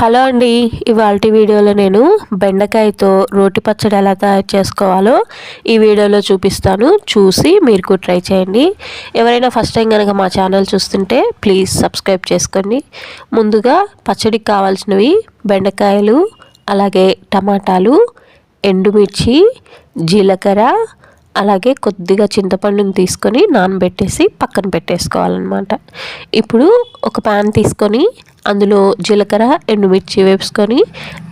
Hello అండి ఇవాళ వీడియోలో నేను బెండకాయతో రోటి పచ్చడి ఎలా తయారు చేసుకోవాలో ఈ వీడియోలో చూపిస్తాను. చూసి మీరు కూడా ట్రై చేయండి. ఎవరైనా ఫస్ట్ టైం కనుక మా ఛానల్ చూస్తుంటే ప్లీజ్ సబ్స్క్రైబ్ చేసుకోండి. ముందుగా పచ్చడికి కావాల్సినవి బెండకాయలు అలాగే టమాటాలు ఎండుమిర్చి జీలకర్ర అలాగే కొద్దిగా చింతపండుని తీసుకొని నానబెట్టేసి పక్కన పెట్టేసుకోవాలన్నమాట. ఇప్పుడు ఒక ప్యాన్ తీసుకొని అందులో జీలకర్ర ఎండుమిర్చి వేసుకొని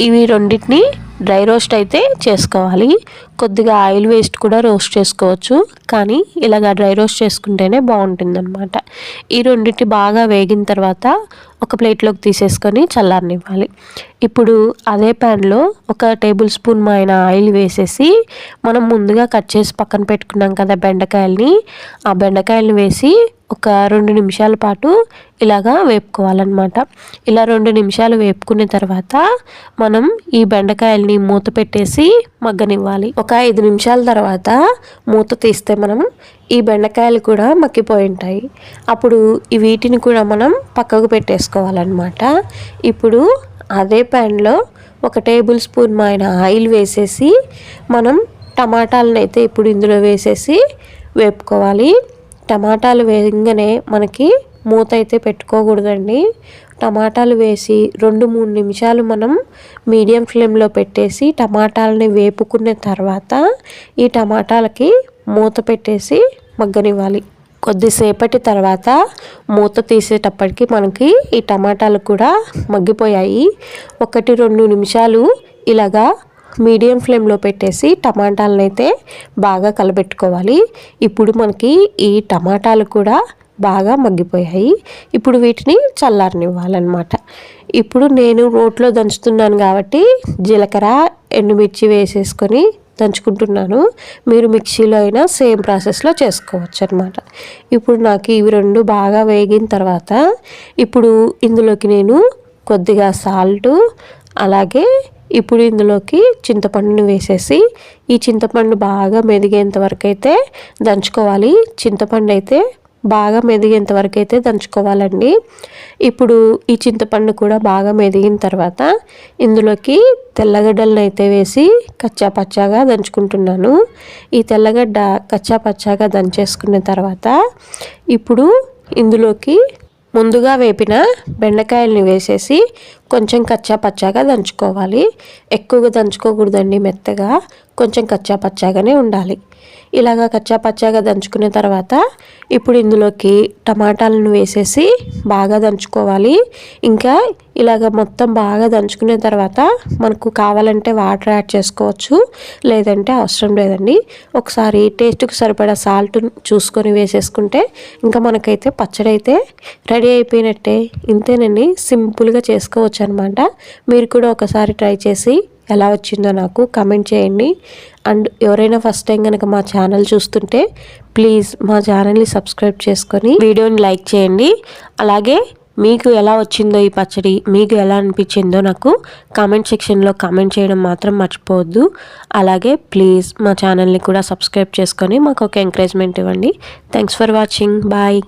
ఇవి రెండింటిని డ్రై రోస్ట్ అయితే చేసుకోవాలి. కొద్దిగా ఆయిల్ వేస్ట్ కూడా రోస్ట్ చేసుకోవచ్చు. కానీ ఇలాగ డ్రై రోస్ట్ చేసుకుంటేనే బాగుంటుందనమాట ఈ రెండింటి బాగా వేగిన తర్వాత ఒక ప్లేట్లోకి తీసేసుకొని చల్లారనివ్వాలి. ఇప్పుడు అదే ప్యాన్లో ఒక టేబుల్ స్పూన్ అయిన ఆయిల్ వేసేసి మనం ముందుగా కట్ చేసి పక్కన పెట్టుకున్నాం కదా బెండకాయల్ని. ఆ బెండకాయలను వేసి ఒక రెండు నిమిషాల పాటు ఇలాగా వేపుకోవాలన్నమాట. ఇలా రెండు నిమిషాలు వేపుకున్న తర్వాత మనం ఈ బెండకాయల్ని మూత పెట్టేసి మగ్గనివ్వాలి. ఒక ఐదు నిమిషాల తర్వాత మూత తీస్తే మనం ఈ బెండకాయలు కూడా మక్కిపోయి ఉంటాయి అప్పుడు ఈ వీటిని కూడా మనం పక్కకు పెట్టేసుకోవాలన్నమాట. ఇప్పుడు అదే ప్యాన్లో ఒక టేబుల్ స్పూన్ అయిన ఆయిల్ వేసేసి మనం టమాటాలను అయితే ఇప్పుడు ఇందులో వేసేసి వేపుకోవాలి. టమాటాలు వేయంగానే మనకి మూత అయితే పెట్టుకోకూడదండి. టమాటాలు వేసి రెండు మూడు నిమిషాలు మనం మీడియం ఫ్లేమ్లో పెట్టేసి టమాటాలని వేపుకున్న తర్వాత ఈ టమాటాలకి మూత పెట్టేసి మగ్గనివ్వాలి. కొద్దిసేపటి తర్వాత మూత తీసేటప్పటికి మనకి ఈ టమాటాలు కూడా మగ్గిపోయాయి. ఒకటి రెండు నిమిషాలు ఇలాగా మీడియం ఫ్లేమ్లో పెట్టేసి టమాటాలను అయితే బాగా కలబెట్టుకోవాలి. ఇప్పుడు మనకి ఈ టమాటాలు కూడా బాగా మగ్గిపోయాయి. ఇప్పుడు వీటిని చల్లారనివ్వాలన్నమాట. ఇప్పుడు నేను రోట్లో దంచుతున్నాను కాబట్టి జీలకర్ర ఎండుమిర్చి వేసేసుకొని దంచుకుంటున్నాను. మీరు మిక్సీలో అయినా సేమ్ ప్రాసెస్లో చేసుకోవచ్చు అనమాట ఇప్పుడు నాకు ఇవి రెండు బాగా వేగిన తర్వాత ఇప్పుడు ఇందులోకి నేను కొద్దిగా సాల్టు అలాగే ఇప్పుడు ఇందులోకి చింతపండుని వేసేసి ఈ చింతపండు బాగా మెదిగేంత వరకు అయితే దంచుకోవాలి. చింతపండు అయితే బాగా మెదిగేంత వరకు అయితే దంచుకోవాలండి. ఇప్పుడు ఈ చింతపండు కూడా బాగా మెదిగిన తర్వాత ఇందులోకి తెల్లగడ్డలను అయితే వేసి కచ్చా పచ్చాగా దంచుకుంటున్నాను. ఈ తెల్లగడ్డ కచ్చా పచ్చాగా దంచేసుకున్న తర్వాత ఇప్పుడు ఇందులోకి ముందుగా వేపిన బెండకాయల్ని వేసేసి కొంచెం కచ్చా పచ్చాగా దంచుకోవాలి. ఎక్కువగా దంచుకోకూడదండి మెత్తగా. కొంచెం కచ్చా పచ్చాగానే ఉండాలి. ఇలాగా కచ్చా పచ్చాగా దంచుకున్న తర్వాత ఇప్పుడు ఇందులోకి టమాటాలను వేసేసి బాగా దంచుకోవాలి. ఇంకా ఇలాగ మొత్తం బాగా దంచుకున్న తర్వాత మనకు కావాలంటే వాటర్ యాడ్ చేసుకోవచ్చు. లేదంటే అవసరం లేదండి. ఒకసారి టేస్ట్కి సరిపడా సాల్ట్ చూసుకొని వేసేసుకుంటే ఇంకా మనకైతే పచ్చడి అయితే రెడీ అయిపోయినట్టే. ఇంతేనండి. సింపుల్గా చేసుకోవచ్చు అనమాట మీరు కూడా ఒకసారి ట్రై చేసి ఎలా వచ్చిందో నాకు కమెంట్ చేయండి. అండ్ ఎవరైనా ఫస్ట్ టైం కనుక మా ఛానల్ చూస్తుంటే ప్లీజ్ మా ఛానల్ని సబ్స్క్రైబ్ చేసుకొని వీడియోని లైక్ చేయండి. అలాగే మీకు ఎలా వచ్చిందో ఈ పచ్చడి మీకు ఎలా అనిపించిందో నాకు కామెంట్ సెక్షన్లో కామెంట్ చేయడం మాత్రం మర్చిపోవద్దు. అలాగే ప్లీజ్ మా ఛానల్ని కూడా సబ్స్క్రైబ్ చేసుకొని మాకు ఒక ఎంకరేజ్మెంట్ ఇవ్వండి. Thanks for watching bye